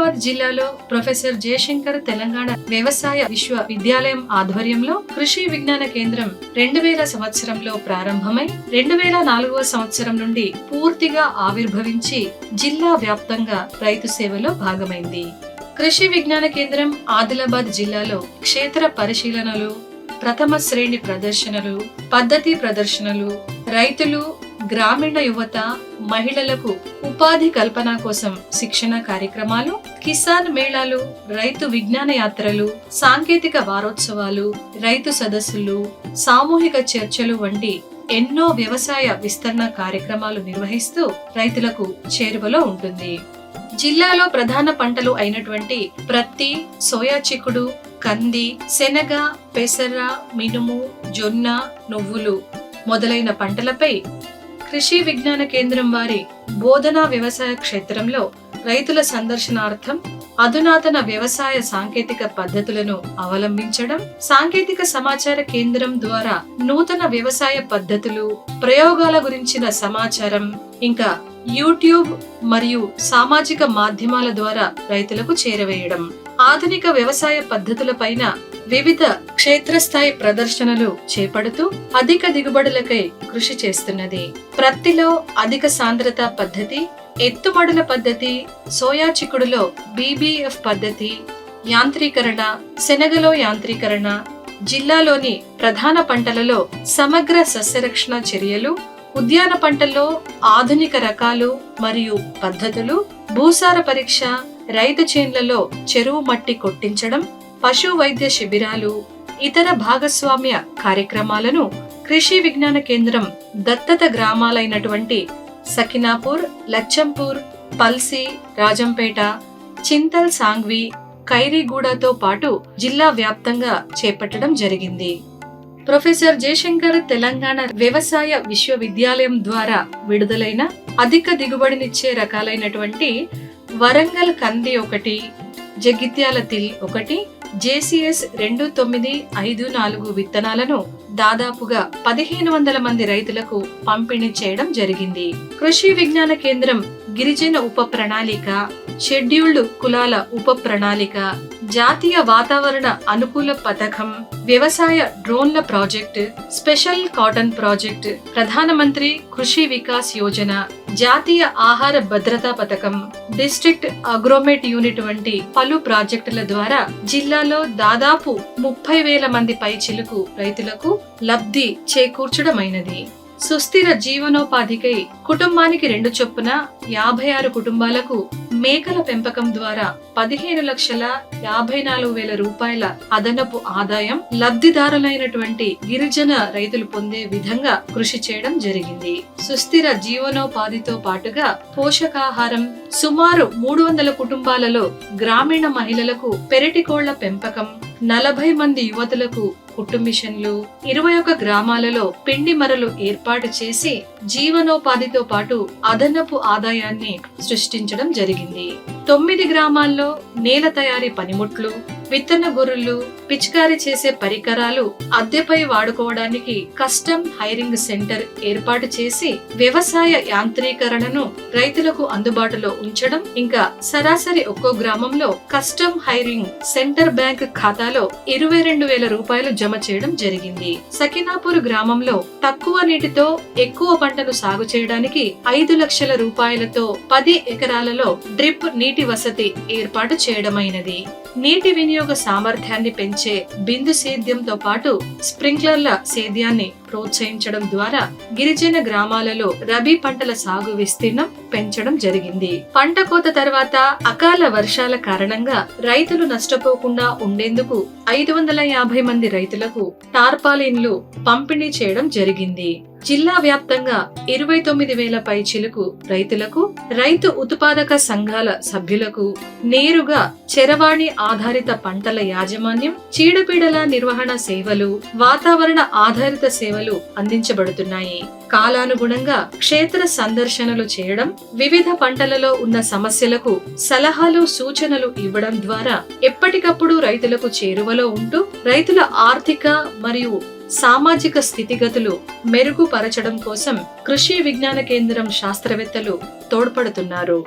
జిల్లాలో ప్రొఫెసర్ జయశంకర్ తెలంగాణ వ్యవసాయ విశ్వవిద్యాలయం ఆధ్వర్యంలో కృషి విజ్ఞాన కేంద్రం రెండు వేల సంవత్సరంలో ప్రారంభమై రెండు వేల నాలుగవ సంవత్సరం నుండి పూర్తిగా ఆవిర్భవించి జిల్లా వ్యాప్తంగా రైతు సేవలో భాగమైంది. కృషి విజ్ఞాన కేంద్రం ఆదిలాబాద్ జిల్లాలో క్షేత్ర పరిశీలనలు ప్రథమ శ్రేణి ప్రదర్శనలు పద్ధతి ప్రదర్శనలు రైతులు గ్రామీణ యువత మహిళలకు ఉపాధి కల్పన కోసం శిక్షణ కార్యక్రమాలు కిసాన్ మేళాలు రైతు విజ్ఞాన యాత్రలు సాంకేతిక వారోత్సవాలు రైతు సదస్సులు సామూహిక చర్చలు వంటి ఎన్నో వ్యవసాయ విస్తరణ కార్యక్రమాలు నిర్వహిస్తూ రైతులకు చేరువలో ఉంటుంది. జిల్లాలో ప్రధాన పంటలు అయినటువంటి ప్రత్తి సోయా చిక్కుడు కంది శనగ పెసర మినుము జొన్న నువ్వులు మొదలైన పంటలపై కృషి విజ్ఞాన కేంద్రం వారి బోధనా వ్యవసాయ క్షేత్రంలో రైతుల సందర్శనార్థం అధునాతన వ్యవసాయ సాంకేతిక పద్ధతులను అవలంబించడం సాంకేతిక సమాచార కేంద్రం ద్వారా నూతన వ్యవసాయ పద్ధతులు ప్రయోగాల గురించిన సమాచారం ఇంకా యూట్యూబ్ మరియు సామాజిక మాధ్యమాల ద్వారా రైతులకు చేరవేయడం. ఆధునిక వ్యవసాయ పద్ధతులపైన వివిధ క్షేత్రస్థాయి ప్రదర్శనలు చేపడుతూ అధిక దిగుబడులకై కృషి చేస్తున్నది. ప్రత్తిలో అధిక సాంద్రత పద్ధతి ఎత్తుమడుల పద్ధతి సోయా చిక్కుడులో బీబీఎఫ్ పద్ధతి యాంత్రీకరణ శనగలో యాంత్రీకరణ జిల్లాలోని ప్రధాన పంటలలో సమగ్ర సస్యరక్షణ చర్యలు ఉద్యాన పంటల్లో ఆధునిక రకాలు మరియు పద్ధతులు భూసార పరీక్ష రైతు చేన్లలో చెరువు మట్టి కొట్టించడం పశు వైద్య శిబిరాలు ఇతర భాగస్వామ్య కార్యక్రమాలను కృషి విజ్ఞాన కేంద్రం దత్తత గ్రామాలైనటువంటి సకినాపూర్ లచ్చంపూర్ పల్సి రాజంపేట చింతల్ సాంగ్వి ఖైరీగూడతో పాటు జిల్లా వ్యాప్తంగా చేపట్టడం జరిగింది. ప్రొఫెసర్ జయశంకర్ తెలంగాణ వ్యవసాయ విశ్వవిద్యాలయం ద్వారా విడుదలైన అధిక దిగుబడినిచ్చే రకాలైనటువంటి వరంగల్ కంది ఒకటి జగిత్యాల తిల్ ఒకటి జేసీఎస్ రెండు తొమ్మిది ఐదు నాలుగు విత్తనాలను దాదాపుగా పదిహేను వందల మంది రైతులకు పంపిణీ చేయడం జరిగింది. కృషి విజ్ఞాన కేంద్రం గిరిజన ఉప ప్రణాళిక షెడ్యూల్డ్ కులాల ఉప ప్రణాళిక జాతీయ వాతావరణ అనుకూల పథకం వ్యవసాయ డ్రోన్ల ప్రాజెక్ట్ స్పెషల్ కాటన్ ప్రాజెక్ట్ ప్రధానమంత్రి కృషి వికాస్ యోజన జాతీయ ఆహార భద్రతా పథకం డిస్ట్రిక్ట్ అగ్రోమేట్ యూనిట్ వంటి పలు ప్రాజెక్టుల ద్వారా జిల్లాలో దాదాపు ముప్పై వేల మంది పైచిలుకు రైతులకు లబ్ధి చేకూర్చడమైనది. సుస్థిర జీవనోపాధికై కుటుంబానికి రెండు చొప్పున యాభై ఆరు కుటుంబాలకు మేకల పెంపకం ద్వారా పదిహేను లక్షల యాభై నాలుగు వేల రూపాయల అదనపు ఆదాయం లబ్ధిదారులైనటువంటి గిరిజన రైతులు పొందే విధంగా కృషి చేయడం జరిగింది. సుస్థిర జీవనోపాధితో పాటుగా పోషకాహారం సుమారు మూడు వందల కుటుంబాలలో గ్రామీణ మహిళలకు పెరటి కోళ్ళ పెంపకం నలభై మంది యువతులకు కుట్టు మిషన్లు ఇరవై ఒక గ్రామాలలో పిండి మరలు ఏర్పాటు చేసి జీవనోపాధితో పాటు అదనపు ఆదాయాన్ని సృష్టించడం జరిగింది. తొమ్మిది గ్రామాల్లో నేల తయారీ పనిముట్లు విత్తన గొర్రెలు పిచికారీ చేసే పరికరాలు అద్దెపై వాడుకోవడానికి కస్టమ్ హైరింగ్ సెంటర్ ఏర్పాటు చేసి వ్యవసాయ యాంత్రీకరణను రైతులకు అందుబాటులో ఉంచడం ఇంకా సరాసరి ఒక్కో గ్రామంలో కస్టమ్ హైరింగ్ సెంటర్ బ్యాంక్ ఖాతాలో ఇరవై రెండు వేల రూపాయలు జమ చేయడం జరిగింది. సకినాపూర్ గ్రామంలో తక్కువ నీటితో ఎక్కువ పంటను సాగు చేయడానికి ఐదు లక్షల రూపాయలతో పది ఎకరాలలో డ్రిప్ నీటి వసతి ఏర్పాటు చేయడమైనది. నీటి వినియోగ సామర్థ్యాన్ని పెంచే బిందు సేద్యంతో పాటు స్ప్రింక్లర్ల సేద్యాన్ని ప్రోత్సహించడం ద్వారా గిరిజన గ్రామాలలో రబీ పంటల సాగు విస్తీర్ణం పెంచడం జరిగింది. పంట కోత తర్వాత అకాల వర్షాల కారణంగా రైతులు నష్టపోకుండా ఉండేందుకు ఐదు వందల యాభై మంది రైతులకు టార్పాలిన్లు పంపిణీ చేయడం జరిగింది. జిల్లా వ్యాప్తంగా ఇరవై తొమ్మిది వేల పై చిలుకు రైతులకు రైతు ఉత్పాదక సంఘాల సభ్యులకు నేరుగా చెరవాణి ఆధారిత పంటల యాజమాన్యం చీడపీడల నిర్వహణ సేవలు వాతావరణ ఆధారిత సేవలు అందించబడుతున్నాయి. కాలానుగుణంగా క్షేత్ర సందర్శనలు చేయడం వివిధ పంటలలో ఉన్న సమస్యలకు సలహాలు సూచనలు ఇవ్వడం ద్వారా ఎప్పటికప్పుడు రైతులకు చేరువలో ఉంటూ రైతుల ఆర్థిక మరియు సామాజిక స్థితిగతులు మెరుగుపరచడం కోసం కృషి విజ్ఞాన కేంద్రం శాస్త్రవేత్తలు తోడ్పడుతున్నారు.